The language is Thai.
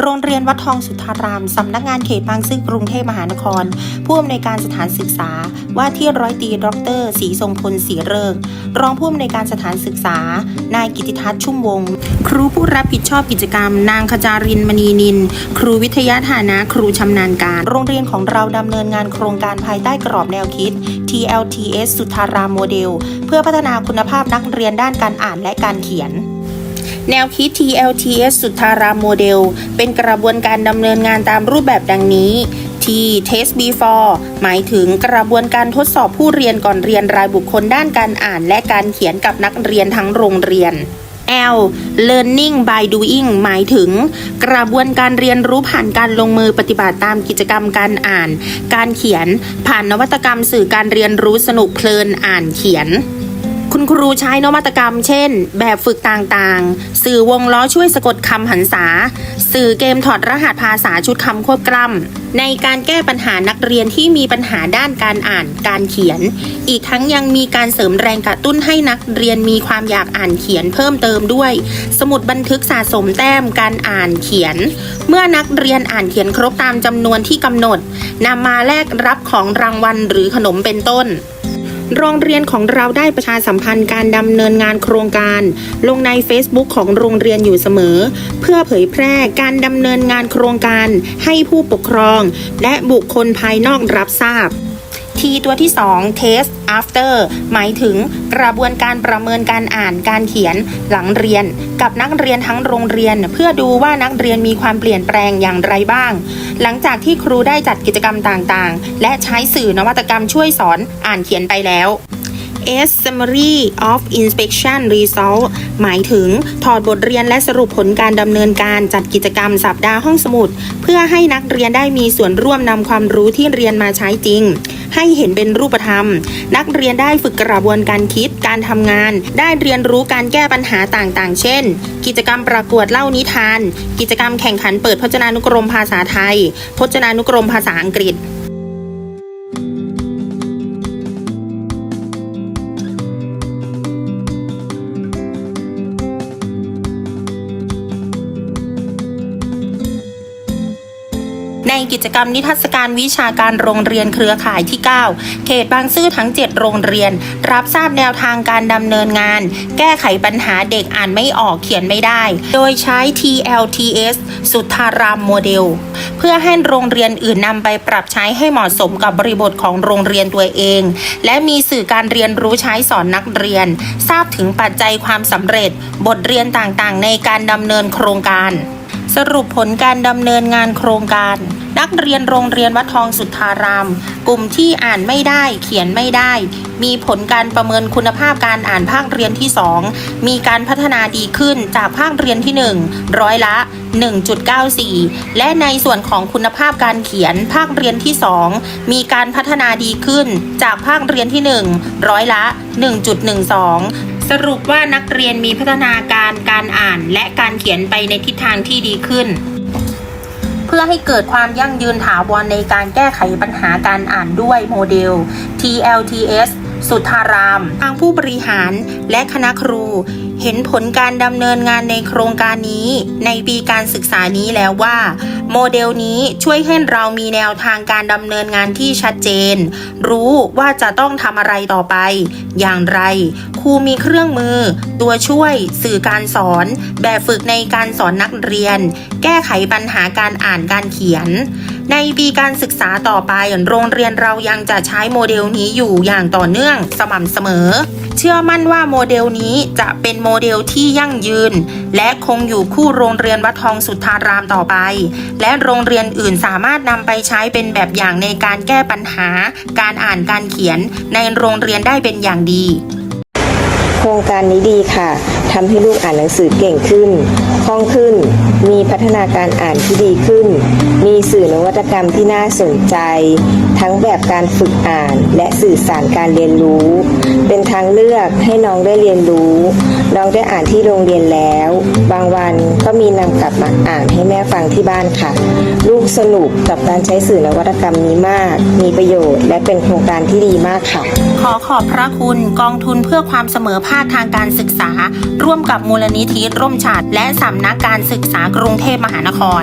โรงเรียนวัดทองสุทธาราม สำนักงานเขตบางซื่อกรุงเทพมหานคร ผู้อำนวยการสถานศึกษา ว่าที่ร้อยตีดอกเตอรศรีทรงพลศรีเริงรองผู้อำนวยการสถานศึกษา นายกิติทัศน์ชุ่มวง ครูผู้รับผิดชอบกิจกรรม นางขจารินมณีนิน ครูวิทยาฐานะครูชำนาญการ โรงเรียนของเราดำเนินงานโครงการภายใต้กรอบแนวคิด TLTS สุทธารามโมเดล เพื่อพัฒนาคุณภาพนักเรียนด้านการอ่านและการเขียน แนวคิด TLTS สุทธารามโมเดล เป็นกระบวนการดำเนินงานตามรูปแบบดังนี้ T Test Before หมายถึงกระบวนการทดสอบผู้เรียนก่อนเรียนรายบุคคลด้านการอ่านและการเขียนกับนักเรียนทั้งโรงเรียน L Learning by Doing หมายถึง กระบวนการเรียนรู้ผ่านการลงมือปฏิบัติตามกิจกรรมการอ่าน การเขียนผ่านนวัตกรรมสื่อการเรียนรู้สนุกเพลินอ่านเขียน คุณครูใช้นวัตกรรม เช่น แบบฝึกต่างๆ สื่อวงล้อช่วยสะกดคำหันษา สื่อเกมถอดรหัสภาษาชุดคำควบกล้ำในการแก้ปัญหานักเรียนที่มีปัญหาด้านการอ่านการเขียน อีกทั้งยังมีการเสริมแรงกระตุ้นให้นักเรียนมีความอยากอ่านเขียนเพิ่มเติมด้วย สมุดบันทึกสะสมแต้มการอ่านเขียน เมื่อนักเรียนอ่านเขียนครบตามจำนวนที่กำหนดนำมาแลกรับของรางวัลหรือขนมเป็นต้น โรงเรียนของเราได้ประชาสัมพันธ์การดำเนินงานโครงการ ลงใน Facebook ของโรงเรียนอยู่เสมอ เพื่อเผยแพร่การดำเนินงานโครงการ ให้ผู้ปกครอง และบุคคลภายนอกรับทราบ ทีตัวที่ 2 test after หมายถึงกระบวนการประเมินการอ่านการเขียนหลังเรียน กับนักเรียนทั้งโรงเรียน เพื่อดูว่านักเรียนมีความเปลี่ยนแปลงอย่างไรบ้าง หลังจากที่ครูได้จัดกิจกรรมต่างๆ และใช้สื่อนวัตกรรมช่วยสอนอ่านเขียนไปแล้ว S summary of inspection result หมายถึง ถอดบทเรียนและสรุปผลการดำเนินการจัดกิจกรรมสัปดาห์ห้องสมุด เพื่อให้นักเรียนได้มีส่วนร่วมนำความรู้ที่เรียนมาใช้จริง ให้เห็นเป็นรูปธรรม นักเรียนได้ฝึกกระบวนการคิดการทำงาน ได้เรียนรู้การแก้ปัญหาต่างๆ เช่น กิจกรรมประกวดเล่านิทาน กิจกรรมแข่งขันเปิดพจนานุกรมภาษาไทย พจนานุกรมภาษาอังกฤษ ในกิจกรรมนิทรรศการวิชาการโรงเรียนเครือข่ายที่ 9 เขตบางซื่อทั้ง 7 โรงเรียน รับทราบแนวทางการดำเนินงาน แก้ไขปัญหาเด็กอ่านไม่ออกเขียนไม่ได้ โดยใช้ TLTS สุทธารามโมเดล เพื่อให้โรงเรียนอื่นนำไปปรับใช้ให้เหมาะสมกับบริบทของโรงเรียนตัวเอง และมีสื่อการเรียนรู้ใช้สอนนักเรียน ทราบถึงปัจจัยความสำเร็จ บทเรียนต่างๆ ในการดำเนินโครงการ สรุปผลการดำเนินงานโครงการ นักเรียนโรงเรียนวัดทองสุทธาราม กลุ่มที่อ่านไม่ได้เขียนไม่ได้ มีผลการประเมินคุณภาพการอ่านภาคเรียนที่ 2 มีการพัฒนาดีขึ้นจากภาคเรียนที่ 1 ร้อยละ 1.94 และในส่วนของคุณภาพการเขียนภาคเรียนที่ 2 มีการพัฒนาดีขึ้นจากภาคเรียนที่ 1 ร้อยละ 1.12สรุปว่านักเรียนมีพัฒนาการการอ่านและการเขียนไปในทิศทางที่ดีขึ้น เพื่อให้เกิดความยั่งยืนถาวรในการแก้ไขปัญหาการอ่านด้วยโมเดล TLTS สุทธาราม ทางผู้บริหารและคณะครู เห็นผลการดำเนินงานในโครงการนี้ ในปีการศึกษานี้แล้วว่า โมเดลนี้ช่วยให้เรามีแนวทางการดำเนินงานที่ชัดเจน รู้ว่าจะต้องทำอะไรต่อไป อย่างไร ครูมีเครื่องมือ ตัวช่วย สื่อการสอน แบบฝึกในการสอนนักเรียน แก้ไขปัญหาการอ่านการเขียน ในปีการศึกษาต่อไปโรงเรียนเรายังจะใช้โมเดลนี้อยู่อย่างต่อเนื่องสม่ำเสมอ เชื่อมั่นว่าโมเดลนี้จะเป็นโมเดลที่ยั่งยืน และคงอยู่คู่โรงเรียนวัดทองสุทธารามต่อไป และโรงเรียนอื่นสามารถนำไปใช้เป็นแบบอย่างในการแก้ปัญหา การอ่านการเขียนในโรงเรียนได้เป็นอย่างดี การนี้ดีค่ะ ทำให้ลูกอ่านหนังสือเก่งขึ้น คล่องขึ้น มีพัฒนาการอ่านที่ดีขึ้น มีสื่อนวัตกรรมที่น่าสนใจ ทั้งแบบการฝึกอ่านและสื่อสารการเรียนรู้ เป็นทางเลือกให้น้องได้เรียนรู้ น้องได้อ่านที่โรงเรียนแล้ว บางวันก็มีนำกลับมาอ่านให้แม่ฟังที่บ้านค่ะ ลูกสนุกกับการใช้สื่อนวัตกรรมนี้มาก มีประโยชน์และเป็นโครงการที่ดีมากค่ะ ขอขอบพระคุณกองทุนเพื่อความเสมอภาคทางการศึกษา ร่วมกับมูลนิธิร่มฉัตรและสำนักการศึกษากรุงเทพมหานคร